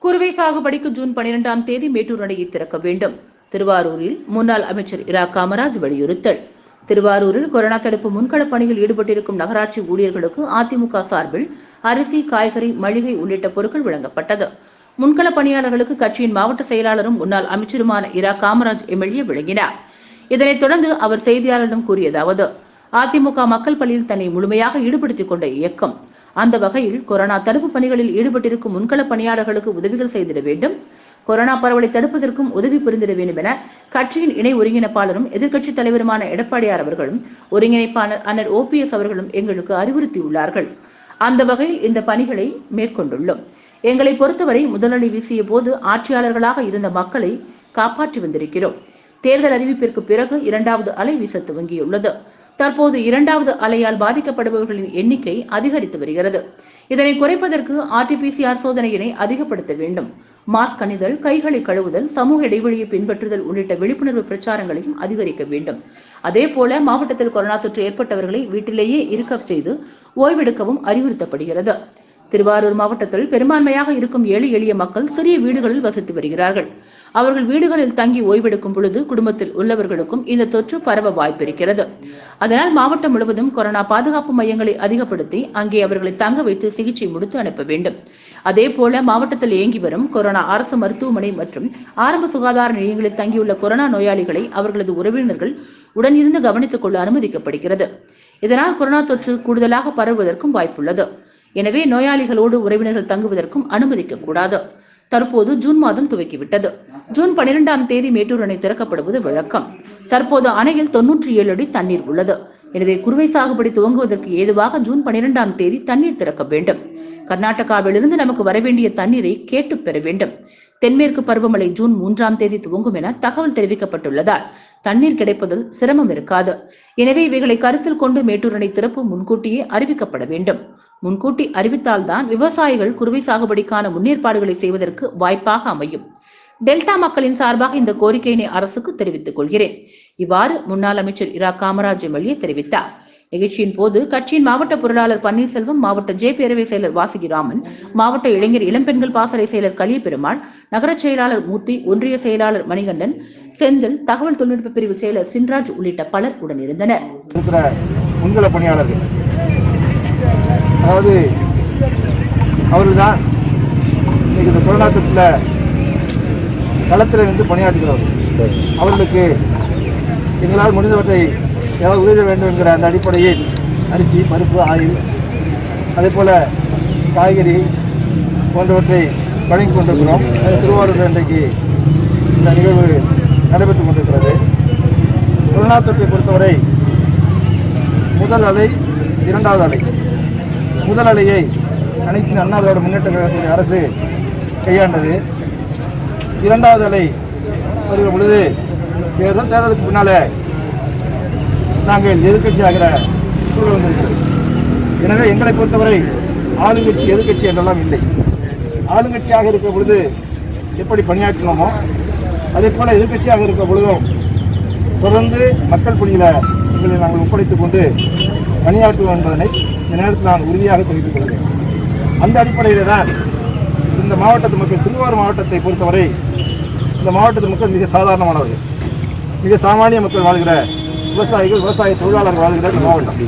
குறுவை சாகுபடிக்கு ஜூன் பனிரெண்டாம் தேதி மேட்டூர் அணையை திறக்க வேண்டும். திருவாரூரில் முன்னாள் அமைச்சர் இரா. காமராஜ் வலியுறுத்தல். திருவாரூரில் கொரோனா தடுப்பு முன்களப் பணியில் ஈடுபட்டிருக்கும் நகராட்சி ஊழியர்களுக்கு அதிமுக சார்பில் அரிசி காய்கறி மளிகை உள்ளிட்ட பொருட்கள் வழங்கப்பட்டது. முன்களப் பணியாளர்களுக்கு கட்சியின் மாவட்ட செயலாளரும் முன்னாள் அமைச்சருமான இரா. காமராஜ் எம்எல்ஏ விளங்கினார். இதனைத் தொடர்ந்து அவர் செய்தியாளரிடம் கூறியதாவது அதிமுக மக்கள் பணியில் தன்னை முழுமையாக ஈடுபடுத்திக் கொண்ட இயக்கம். அந்த வகையில் கொரோனா தடுப்பு பணிகளில் ஈடுபட்டிருக்கும் முன்களப் பணியாளர்களுக்கு உதவிகள் செய்திட வேண்டும். கொரோனா பரவலை தடுப்பதற்கும் உதவி புரிந்திட வேண்டும் என கட்சியின் இணை ஒருங்கிணைப்பாளரும் எதிர்க்கட்சித் தலைவருமான எடப்பாடியார் அவர்களும் ஒருங்கிணைப்பாளர் அண்ணர் ஓபிஎஸ் அவர்களும் எங்களுக்கு அறிவுறுத்தியுள்ளார்கள். அந்த வகையில் இந்த பணிகளை மேற்கொண்டுள்ளோம். எங்களை பொறுத்தவரை முதலணி வீசிய போது ஆட்சியாளர்களாக இருந்த மக்களை காப்பாற்றி வந்திருக்கிறோம். தேர்தல் அறிவிப்பிற்கு பிறகு இரண்டாவது அலை வீச துவங்கியுள்ளது. தற்போது இரண்டாவது அலையால் பாதிக்கப்படுபவர்களின் எண்ணிக்கை அதிகரித்து வருகிறது. இதனை குறைப்பதற்கு ஆர்டிபிசிஆர் சோதனையினை அதிகப்படுத்த வேண்டும். மாஸ்க் அணிதல் கைகளை கழுவுதல் சமூக இடைவெளியை பின்பற்றுதல் உள்ளிட்ட விழிப்புணர்வு பிரச்சாரங்களையும் அதிகரிக்க வேண்டும். அதே போல மாவட்டத்தில் கொரோனா தொற்று ஏற்பட்டவர்களை வீட்டிலேயே இருக்க செய்து ஓய்வெடுக்கவும் அறிவுறுத்தப்படுகிறது. திருவாரூர் மாவட்டத்தில் பெரும்பான்மையாக இருக்கும் ஏழை எளிய மக்கள் சிறிய வீடுகளில் வசித்து வருகிறார்கள். அவர்கள் வீடுகளில் தங்கி ஓய்வெடுக்கும் பொழுது குடும்பத்தில் உள்ளவர்களுக்கும் இந்த தொற்று பரவ வாய்ப்பிருக்கிறது. அதனால் மாவட்டம் முழுவதும் கொரோனா பாதுகாப்பு மையங்களை அதிகப்படுத்தி அங்கே அவர்களை தங்க வைத்து சிகிச்சை முடித்து அனுப்ப வேண்டும். அதே போல மாவட்டத்தில் இயங்கி வரும் கொரோனா அரசு மருத்துவமனை மற்றும் ஆரம்ப சுகாதார நிலையங்களில் தங்கியுள்ள கொரோனா நோயாளிகளை அவர்களது உறவினர்கள் உடனிருந்து கவனித்துக் கொள்ள அனுமதிக்கப்படுகிறது. இதனால் கொரோனா தொற்று கூடுதலாக பரவுவதற்கும் வாய்ப்புள்ளது. எனவே நோயாளிகளோடு உறவினர்கள் தங்குவதற்கும் அனுமதிக்க கூடாது தற்போது ஜூன் மாதம் துவக்கிவிட்டது. ஜூன் பனிரெண்டாம் தேதி மேட்டூர் அணை திறக்கப்படுவது வழக்கம். தற்போது அணையில் தொன்னூற்றி ஏழு அடி தண்ணீர் உள்ளது. எனவே குறுவை சாகுபடி துவங்குவதற்கு ஏதுவாக ஜூன் பனிரெண்டாம் தேதி தண்ணீர் திறக்க வேண்டும். கர்நாடகாவிலிருந்து நமக்கு வரவேண்டிய தண்ணீரை கேட்டு பெற வேண்டும். தென்மேற்கு பருவமழை ஜூன் மூன்றாம் தேதி துவங்கும் என தகவல் தெரிவிக்கப்பட்டுள்ளதால் தண்ணீர் கிடைப்பதில் சிரமம் இருக்காது. எனவே இவைகளை கருத்தில் கொண்டு மேட்டூர் அணை திறப்பு முன்கூட்டியே அறிவிக்கப்பட வேண்டும். முன்கூட்டி அறிவித்தால்தான் விவசாயிகள் குறுவை சாகுபடிக்கான முன்னேற்பாடுகளை செய்வதற்கு வாய்ப்பாக அமையும். டெல்டா மக்களின் சார்பாக இந்த கோரிக்கையினை அரசுக்கு தெரிவித்துக் கொள்கிறேன். இவ்வாறு முன்னாள் அமைச்சர் இரா. காமராஜ் எம்எல்ஏ தெரிவித்தார். நிகழ்ச்சியின் போது கட்சியின் மாவட்ட பொருளாளர் பன்னீர்செல்வம் மாவட்ட ஜே. பேரவை செயலர் வாசகிராமன் மாவட்ட இளைஞர் இளம்பெண்கள் பாசறை செயலர் கலியபெருமாள் நகர செயலாளர் மூர்த்தி ஒன்றிய செயலாளர் மணிகண்டன் செந்தில் தகவல் தொழில்நுட்ப பிரிவு செயலர் சின்ராஜ் உள்ளிட்ட பலர் உடனிருந்தனர். பணியாளர்கள் அதாவது அவர்கள் தான் இன்னைக்கு இந்த கொரோனா தொற்றில் களத்தில் நின்று பணியாற்றுகிறவர். அவர்களுக்கு எங்களால் முடிந்தவற்றை ஏதாவது உதவி வேண்டும் என்கிற அந்த அடிப்படையில் அரிசி பருப்பு ஆயில் அதே போல் காய்கறி போன்றவற்றை வழங்கி கொண்டிருக்கிறோம். திருவாரூர் இன்றைக்கு இந்த நிகழ்வு நடைபெற்று கொண்டிருக்கிறது. கொரோனா தொற்றை பொறுத்தவரை முதல் அலை இரண்டாவது அலை. முதல் அலையை அனைத்து அண்ணா திராவிட முன்னேற்ற கழகத்தினுடைய அரசு கையாண்டது. இரண்டாவது அலை வருகிற பொழுது தேர்தல் தேர்தலுக்கு பின்னால் நாங்கள் எதிர்கட்சி ஆகிற சூழல் வந்திருக்கிறது. எனவே எங்களை பொறுத்தவரை ஆளுங்கட்சி எதிர்க்கட்சி என்றெல்லாம் இல்லை. ஆளுங்கட்சியாக இருக்கிற பொழுது எப்படி பணியாற்றினோமோ அதே போல் எதிர்க்கட்சியாக இருக்கிற பொழுதும் தொடர்ந்து மக்கள் பணியில் எங்களை நாங்கள் ஒப்படைத்துக் கொண்டு பணியாற்றுவோம் என்பதனை இந்த நேரத்தில் நான் உறுதியாக தெரிவித்துக் கொள்கிறேன். அந்த அடிப்படையில் தான் இந்த மாவட்டத்து மக்கள் திருவாரூர் மாவட்டத்தை பொறுத்தவரை இந்த மாவட்டத்து மக்கள் மிக சாதாரணமானவர்கள். மிக சாமானிய மக்கள் வாழ்கிற விவசாயிகள் விவசாய தொழிலாளர்கள் வாழ்கிற இந்த மாவட்டம்.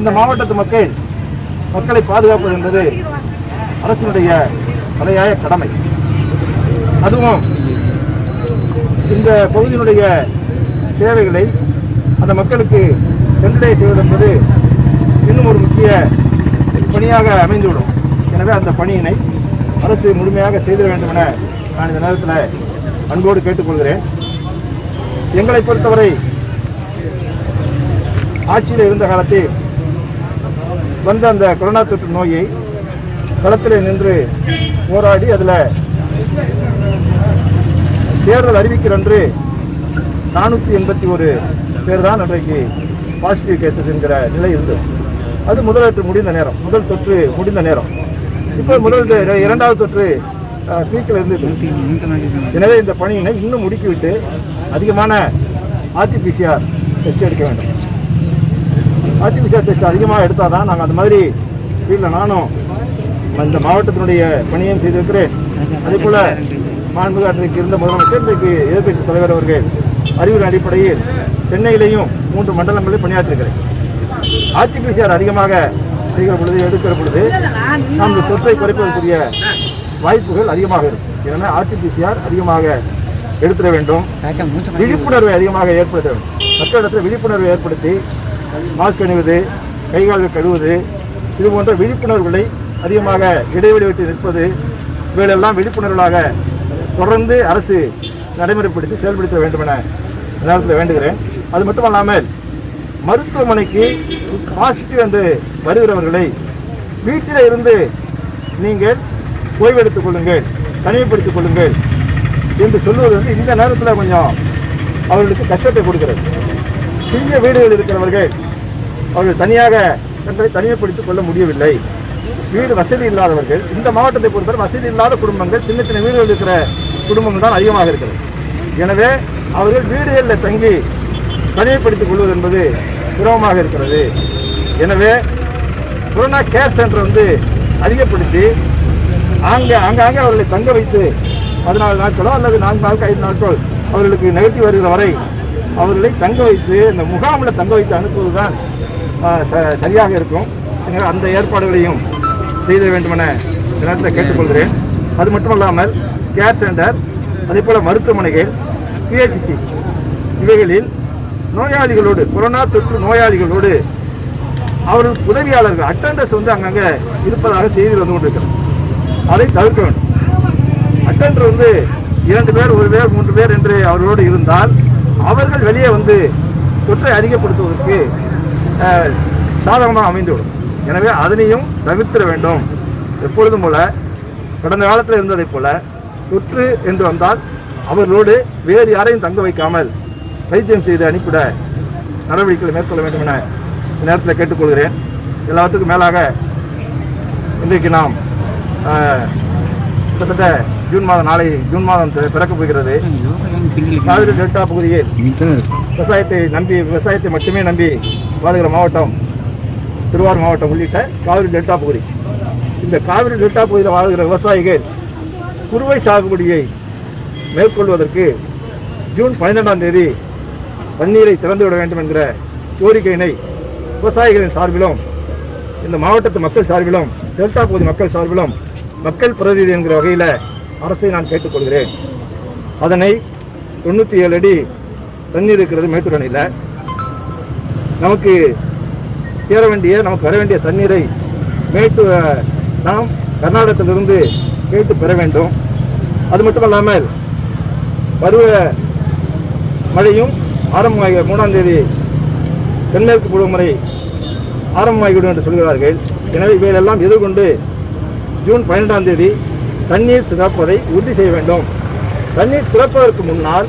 இந்த மாவட்டத்து மக்கள் மக்களை பாதுகாப்பது என்பது அரசினுடைய தலையாய கடமை. அதுவும் இந்த பகுதியினுடைய தேவைகளை அந்த மக்களுக்கு சென்றடைய செய்வது என்பது இன்னும் ஒரு முக்கிய பணியாக அமைந்துவிடும். எனவே அந்த பணியினை அரசு முழுமையாக செய்திட வேண்டும் என நான் இந்த நேரத்தில் அன்போடு கேட்டுக்கொள்கிறேன். எங்களை பொறுத்தவரை ஆட்சியில் இருந்த காலத்தில் வந்த அந்த கொரோனா தொற்று நோயை களத்தில் நின்று போராடி அதில் தேர்தல் அறிவிக்கிற அன்று நானூற்றி எண்பத்தி ஒரு பேர் தான் அன்றைக்கு பாசிட்டிவ் கேசஸ் என்கிற நிலை இருந்தது. அது முதலற்று முடிந்த நேரம். முதல் தொற்று முடிந்த நேரம். இப்போ முதல் இரண்டாவது தொற்று பீக்கில் இருந்தது எனவே இந்த பணியினை இன்னும் முடுக்கிவிட்டு அதிகமான ஆர்டிபிசிஆர் டெஸ்ட் எடுக்க வேண்டும். ஆர்டிபிசிஆர் டெஸ்ட் அதிகமாக எடுத்தால் தான் நாங்கள் அந்த மாதிரி வீட்டில் நானும் இந்த மாவட்டத்தினுடைய பணியும் செய்திருக்கிறேன். அதே போல் மாண்புமிகு அன்றைக்கு இருந்த முதலமைச்சர் இன்றைக்கு எதிர்க்கட்சி தலைவர் அவர்கள் அறிவுரை அடிப்படையில் சென்னையிலேயும் மூன்று மண்டலங்களில் பணியாற்றிருக்கிறேன் ஆர்டிபிசிஆர் அதிகமாக செய்கிற பொழுது எடுக்கிற பொழுது நாம் இந்த தொற்றை குறைப்பதற்குரிய வாய்ப்புகள் அதிகமாக இருக்கும். ஏன்னா ஆர்டிபிசிஆர் அதிகமாக எடுத்துட வேண்டும். விழிப்புணர்வை அதிகமாக ஏற்படுத்த வேண்டும். மக்களிடத்தில் விழிப்புணர்வை ஏற்படுத்தி மாஸ்க் அணிவது கைகால்கள் கழுவுவது இது போன்ற விழிப்புணர்வுகளை அதிகமாக இடைவெளி விட்டு நிற்பது இவைகளெல்லாம் விழிப்புணர்வுகளாக தொடர்ந்து அரசு நடைமுறைப்படுத்தி செயல்படுத்த வேண்டும் என நேரத்தில் வேண்டுகிறேன். அது மட்டும் அல்லாமல் மருத்துவமனைக்கு பாசிட்டிவ் என்று வருகிறவர்களை வீட்டில் இருந்து நீங்கள் ஓய்வெடுத்துக் கொள்ளுங்கள் தனிமைப்படுத்திக் கொள்ளுங்கள் என்று சொல்வது வந்து இந்த நேரத்தில் கொஞ்சம் அவர்களுக்கு கஷ்டத்தை கொடுக்கிறது. சிறிய வீடுகள் இருக்கிறவர்கள் அவர்கள் தனியாக தங்களை தனிமைப்படுத்திக் கொள்ள முடியவில்லை. வீடு வசதி இல்லாதவர்கள் இந்த மாவட்டத்தை பொறுத்தவரை வசதி இல்லாத குடும்பங்கள் சின்ன சின்ன வீடுகள் இருக்கிற குடும்பங்கள் தான் அதிகமாக இருக்கிறது. எனவே அவர்கள் வீடுகளில் தங்கி தனிமைப்படுத்திக் கொள்வது என்பது சிரமமாக இருக்கிறது. எனவே கொரோனா கேர் சென்டர் வந்து அதிகப்படுத்தி அங்கே அங்கங்கே அவர்களை தங்க வைத்து பதினாலு நாட்களோ அல்லது நான்கு நாட்கள் ஐந்து நாட்கள் அவர்களுக்கு நிகழ்த்தி வருகிற வரை அவர்களை தங்க வைத்து இந்த முகாமில் தங்க வைத்து அனுப்புவது தான் சரியாக இருக்கும். எனவே அந்த ஏற்பாடுகளையும் செய்த வேண்டுமென இந்த நேரத்தில் கேட்டுக்கொள்கிறேன். அது மட்டுமல்லாமல் கேர் சென்டர் அதே போல் மருத்துவமனைகள் பிஹெச்சிசி இவைகளில் நோயாளிகளோடு கொரோனா தொற்று நோயாளிகளோடு அவர்கள் உதவியாளர்கள் அட்டண்டர்ஸ் வந்து அங்கங்கே இருப்பதாக செய்தி வந்து கொண்டிருக்கிறது. அதை தவிர்க்க வேண்டும். அட்டண்டர் வந்து இரண்டு பேர் ஒரு பேர் மூன்று பேர் என்று அவர்களோடு இருந்தால் அவர்கள் வெளியே வந்து தொற்றை அதிகப்படுத்துவதற்கு சாதகமாக அமைந்துவிடும். எனவே அதனையும் தவிர்த்திட வேண்டும். எப்பொழுதும் போல கடந்த காலத்தில் இருந்ததைப் போல தொற்று என்று வந்தால் அவர்களோடு வேறு யாரையும் தங்க வைக்காமல் வைத்தியம் செய்து அனுப்பிட நடவடிக்கைகளை மேற்கொள்ள வேண்டும் என இந்த நேரத்தில் கேட்டுக்கொள்கிறேன். எல்லாத்துக்கும் மேலாக இன்றைக்கு நாம் கிட்டத்தட்ட ஜூன் மாதம் நாளை ஜூன் மாதம் பிறக்கப் போகிறது. காவிரி டெல்டா பகுதியில் விவசாயத்தை நம்பி விவசாயத்தை மட்டுமே நம்பி வாழ்கிற மாவட்டம் திருவாரூர் மாவட்டம் உள்ளிட்ட காவிரி டெல்டா பகுதி. இந்த காவிரி டெல்டா பகுதியில் வாழ்கிற விவசாயிகள் குறுவை சாகுபடியை மேற்கொள்வதற்கு ஜூன் பன்னிரெண்டாம் தேதி தண்ணீரை திறந்து விட வேண்டும் என்கிற கோரிக்கையினை விவசாயிகளின் சார்பிலும் இந்த மாவட்டத்து மக்கள் சார்பிலும் டெல்டா பகுதி மக்கள் சார்பிலும் மக்கள் பிரதிநிதி என்கிற வகையில் அரசை நான் கேட்டுக்கொள்கிறேன். அதனை தொண்ணூற்றி ஏழு அடி தண்ணீர் இருக்கிறது மேட்டூர் அணையில் நமக்கு சேர வேண்டிய நமக்கு வர வேண்டிய தண்ணீரை மேட்டு நாம் கர்நாடகத்திலிருந்து கேட்டு பெற வேண்டும். அது மட்டும் இல்லாமல் பருவ மழையும் ஆரம்பமாகி மூணாம் தேதி தென்மேற்கு பருவமழை ஆரம்பமாகிவிடும் என்று சொல்கிறார்கள். எனவே இவையெல்லாம் எதிர்கொண்டு ஜூன் பன்னிரெண்டாம் தேதி தண்ணீர் திறப்பதை உறுதி செய்ய வேண்டும். தண்ணீர் திறப்பதற்கு முன்னால்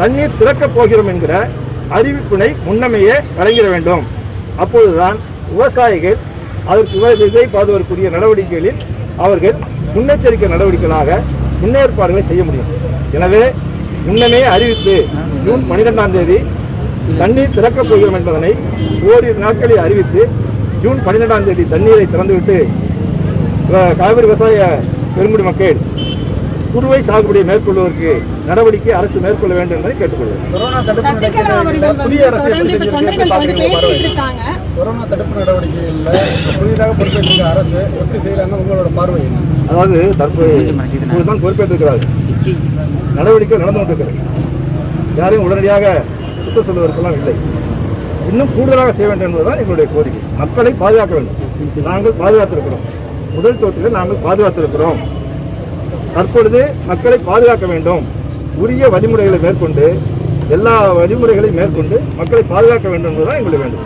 தண்ணீர் திறக்கப் போகிறோம் என்கிற அறிவிப்பினை முன்னமையே வழங்கிட வேண்டும். அப்பொழுதுதான் விவசாயிகள் அதற்கு விவசாயத்தை விதை நடவடிக்கைகளில் அவர்கள் முன்னெச்சரிக்கை நடவடிக்கைகளாக முன்னேற்பாடுகளை செய்ய முடியும். எனவே முன்னமே அறிவித்து ஜூன் பன்னிரெண்டாம் தேதி தண்ணீர் திறக்கப் போகிறோம் என்பதனை ஓரிரு நாட்களில் அறிவித்து ஜூன் பன்னிரெண்டாம் தேதி தண்ணீரை திறந்துவிட்டு காவிரி விவசாய பெருங்குடி மக்கள் குறுவை சாகுபடியை மேற்கொள்வதற்கு நடவடிக்கை அரசு மேற்கொள்ள வேண்டும் என்பதை கேட்டுக்கொள்கிறேன் கொரோனா தடுப்பு நடவடிக்கைகளில் புதிதாக பொறுப்பேற்றிருக்க அரசு எப்படி செய்யறாங்க உங்களோட பார்வை அதாவது தற்போது இப்போதுதான் பொறுப்பேற்றிருக்கிறார்கள் நடவடிக்கை நடந்து கொண்டிருக்கிறது. யாரையும் உடனடியாக குற்றம் சொல்வதற்கெல்லாம் இல்லை. இன்னும் கூடுதலாக செய்ய வேண்டும் என்பதுதான் எங்களுடைய கோரிக்கை. மக்களை பாதுகாக்க வேண்டும். நாங்கள் பாதுகாத்திருக்கிறோம். முதல் தொற்றில் நாங்கள் பாதுகாத்திருக்கிறோம். தற்பொழுது மக்களை பாதுகாக்க வேண்டும். உரிய வழிமுறைகளை மேற்கொண்டு எல்லா வழிமுறைகளையும் மேற்கொண்டு மக்களை பாதுகாக்க வேண்டும் என்பதுதான் எங்களுடைய வேண்டும்